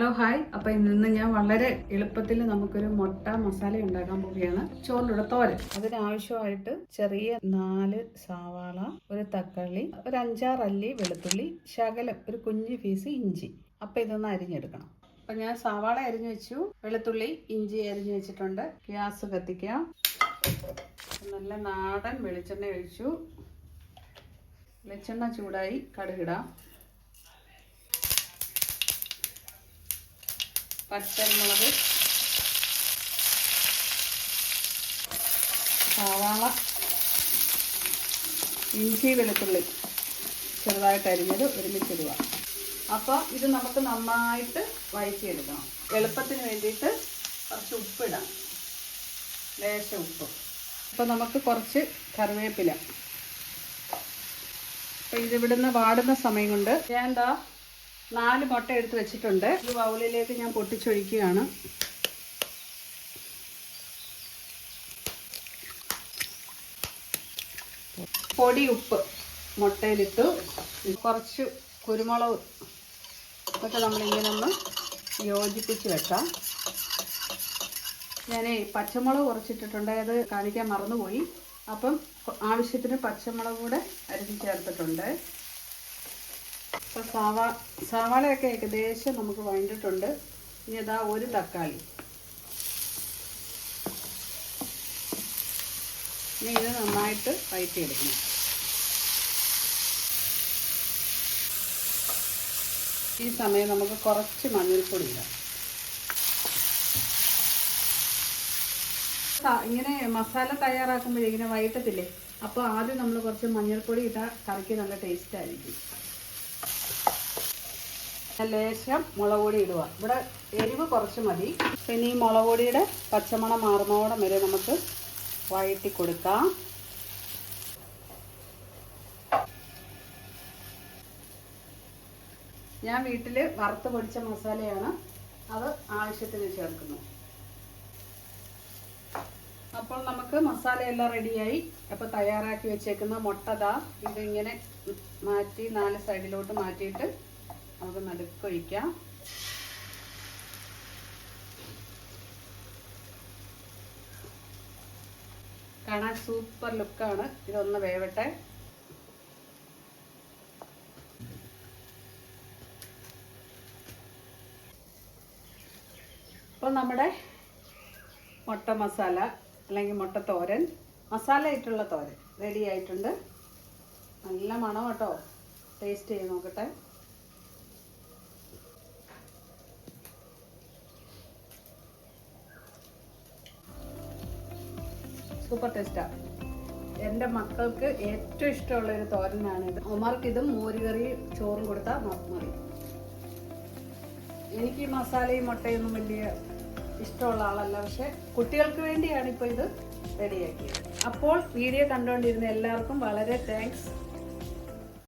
Hello hi. അപ്പൊ ഇന്ന് ഞാൻ വളരെ എളുപ്പത്തിൽ നമുക്കൊരു മുട്ട മസാല ഉണ്ടാക്കാൻ പോവുകയാണ്. ചോറിലൂടെ തോരൻ. അതിനാവശ്യമായിട്ട് ചെറിയ നാല് സവാള ഒരു തക്കാളി ഒരു അഞ്ചാറ് അല്ലി വെളുത്തുള്ളി ശകലം ഒരു കുഞ്ഞു പീസ് ഇഞ്ചി. അപ്പൊ ഇതൊന്ന് അരിഞ്ഞെടുക്കണം. അപ്പൊ ഞാൻ സവാള അരിഞ്ഞു വെച്ചു വെളുത്തുള്ളി ഇഞ്ചി അരിഞ്ഞു വെച്ചിട്ടുണ്ട്. ഗ്യാസ് കത്തിക്കാം. നല്ല നാടൻ വെളിച്ചെണ്ണ ഒഴിച്ചു. വെളിച്ചെണ്ണ ചൂടായി കടുകിടാം. പച്ചമുളക് സവാള ഇഞ്ചി വെളുത്തുള്ളി ചെറുതായിട്ട് അരിഞ്ഞത് ഒരുമിച്ചിടുക അപ്പോൾ ഇത് നമുക്ക് നന്നായിട്ട് വഴറ്റിയെടുക്കണം. എളുപ്പത്തിന് വേണ്ടിയിട്ട് കുറച്ച് ഉപ്പിടാം. ലേശ ഉപ്പ്. അപ്പോൾ നമുക്ക് കുറച്ച് കറിവേപ്പില. അപ്പോൾ ഇതിവിടുന്ന് വാടുന്ന സമയം കൊണ്ട് ഞാൻ എന്താ നാല് മുട്ട എടുത്ത് വെച്ചിട്ടുണ്ട്. ഈ ബൗളിലേക്ക് ഞാൻ പൊട്ടിച്ചൊഴിക്കുകയാണ്. പൊടി ഉപ്പ് മുട്ടയിലിട്ടു. കുറച്ച് കുരുമുളക് ഇതൊക്കെ നമ്മളിങ്ങനെ ഒന്ന് യോജിപ്പിച്ച് വെക്കാം. ഞാൻ പച്ചമുളക് കുറച്ചിട്ടിട്ടുണ്ട്. അത് കാണിക്കാൻ മറന്നുപോയി. അപ്പം ആവശ്യത്തിന് പച്ചമുളക് കൂടെ അരിഞ്ഞ് ചേർത്തിട്ടുണ്ട്. ഇപ്പം സവാ സവാളയൊക്കെ ഏകദേശം നമുക്ക് വഴണ്ടിട്ടുണ്ട്. ഇനി അതാ ഒരു തക്കാളി. ഇനി ഇത് നന്നായിട്ട് വഴറ്റിയെടുക്കണം ഈ സമയം നമുക്ക് കുറച്ച് മഞ്ഞൾപ്പൊടി ഇടാം. ഇങ്ങനെ മസാല തയ്യാറാക്കുമ്പോഴേ ഇങ്ങനെ വൈകിട്ടത്തില്ലേ അപ്പോൾ ആദ്യം നമ്മൾ കുറച്ച് മഞ്ഞൾപ്പൊടി ഇട്ടാൽ കറിക്ക് നല്ല ടേസ്റ്റ് ആയിരിക്കും. ലേശം മുളക് പൊടി ഇടുക. ഇവിടെ എരിവ് കുറച്ച് മതി. പിന്നെ ഈ മുളക് പൊടിയുടെ പച്ചമണം മാറുന്നോടം വരെ നമുക്ക് വഴറ്റി കൊടുക്കാം. ഞാൻ വീട്ടിൽ വറുത്ത് പൊടിച്ച മസാലയാണ് അത് ആവശ്യത്തിന് ചേർക്കുന്നു അപ്പോൾ നമുക്ക് മസാലയെല്ലാം റെഡിയായി. അപ്പോൾ തയ്യാറാക്കി വെച്ചേക്കുന്ന മുട്ട ദാ ഇതിങ്ങനെ മാറ്റി നാല് സൈഡിലോട്ട് മാറ്റിയിട്ട് നമുക്ക് നടുക്കൊഴിക്കാം. കാണാൻ സൂപ്പർ ലുക്കാണ്. ഇതൊന്ന് വേവട്ടെ. അപ്പോൾ നമ്മുടെ മുട്ട മസാല അല്ലെങ്കിൽ മുട്ട തോരൻ മസാല ഇട്ടുള്ള തോരൻ റെഡി ആയിട്ടുണ്ട്. നല്ല മണം കേട്ടോ. ടേസ്റ്റ് ചെയ്ത് നോക്കട്ടെ. സൂപ്പർ ടേസ്റ്റാ എന്റെ മക്കൾക്ക് ഏറ്റവും ഇഷ്ടമുള്ള ഒരു തോരനാണ് ഇത്. ഒമാർക്ക് ഇതും മോരുകറി ചോറും കൊടുത്താൽ മതി. എനിക്ക് ഈ മസാലയും മുട്ടയൊന്നും വലിയ ഇഷ്ടമുള്ള ആളല്ല പക്ഷെ കുട്ടികൾക്ക് വേണ്ടിയാണ് ഇപ്പോൾ ഇത് റെഡിയാക്കിയത് അപ്പോൾ വീഡിയോ കണ്ടുകൊണ്ടിരുന്ന എല്ലാവർക്കും വളരെ താങ്ക്സ്